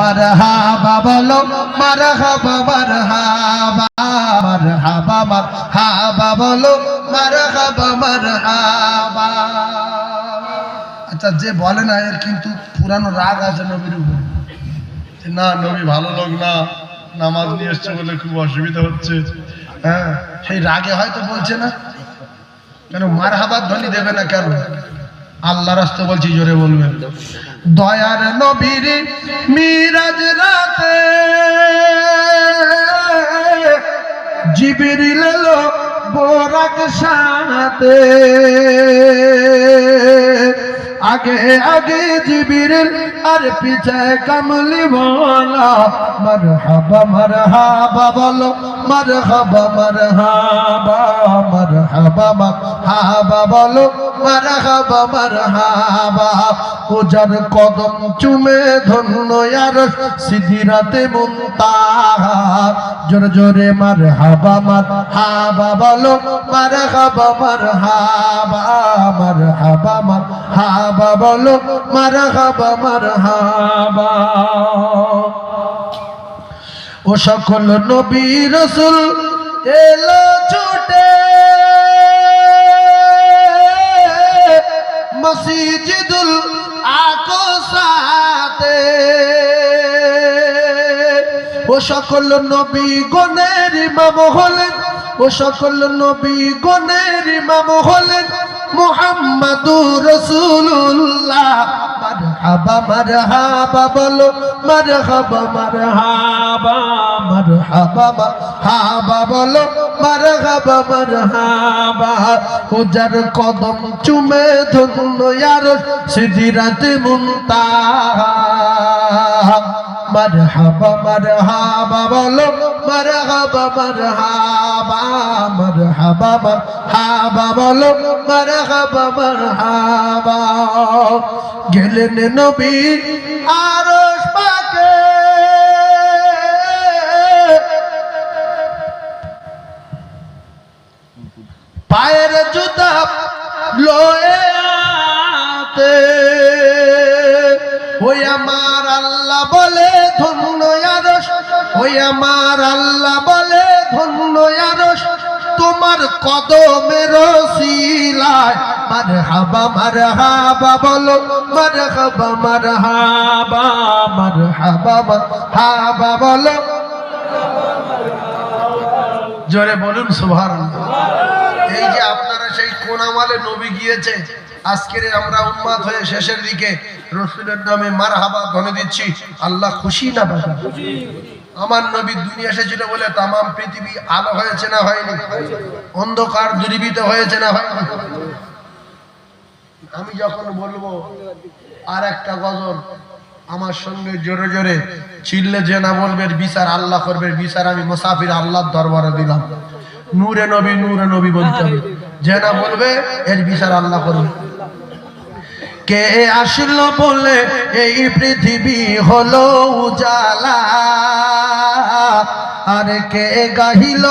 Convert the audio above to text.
মারহাবা বলো মারহাবা মারহাবা মারহাবা মারহাবা বলো মারহাবা মারহাবা আচ্ছা যে বলে না, এর কিন্তু পুরানো রাগ আছে নবীর উপর। না, নবী ভালো লোক না, নামাজ নিয়ে এসছে বলে খুব অসুবিধা হচ্ছে। হ্যাঁ সেই রাগে হয়তো বলছে না। কেন মার মারহাবার ধ্বনি দেবে না কেন? আল্লাহ রাস্তা বলছি, জোরে বলবেন। দয়ার নবীর মিরাজ রাতে জিবিরিল বোরাক সাথে আগে আগে জিবিরিল আর পিছায় কামলি বলা, মারহাবা মারহাবা বলো, মারহাবা মারহাবা মারহাবা মারহাবা বলো পূজার কদম চুমে ধন্য আর সিদ্ধিরাতে মুনতাহা। জোরে জোরে মারহাবা মারহাবা বলো, মারহাবা মারহাবা মারহাবা মারহাবা বলো, মারহাবা মারহাবা। ও সকল নবী রসুল এলো ছুটে। মসজিদুল আকসাতে। ও সকল নবী গণের ইমাম হলেন, ও সকল নবী গণের ইমাম হলেন মুহাম্মাদুর রাসূলুল্লাহ। মারহাবা মারহাবা বলো, মারহাবা মারহাবা মারহাবা মারহাবা বলো। মারহাবা মারহাবা পূজার কদম চুমে ধন্য ইয়ার সিদিরাতে মুনতাহা। মারহাবা মারহাবা বলো মারহাবা মারহাবা মারহাবা মারহাবা বলো মারহাবা মারহাবা গেলেন নবী আরশ লয়ে আতে ওই আমার আল্লাহ বলে, ধন্য আরশ ওই আমার আল্লাহ বলে, ধন্য আরশ তোমার কদমের শিলায় মার হাবা মার হাবা বলো। মার হাবা মার হাবা মার হাবা হাবা বলো। জোরে বলুন, সুবহানাল্লাহ। এই যে আপনারা সেই কোন আমলে নবী গিয়েছে। আজকের আমরা উন্মাদ হয়ে শেষের দিকে রসুলের নামে মার হাবা ধনে দিচ্ছি। আল্লাহ খুশি না আমার নবী দুনিয়া এসেছিল বলে তামাম পৃথিবী আলো হয়েছে না হয়নি? অন্ধকার দূরীভূত হয়েছে না হয়নি? আমি যখন বলব, আর একটা গজল আমার সঙ্গে জোরে জোরে, চিল্লে যে না বলবে, বিচার আল্লাহ করবে, বিচার আমি মুসাফির আল্লাহর দরবারে দিলাম। নূরে নবী নূরে নবী বলতে হবে। যে না বলবে এর বিচার আল্লাহ করবে। কে আসল বলে এই পৃথিবী হলো উজালা। আর কে গাহিল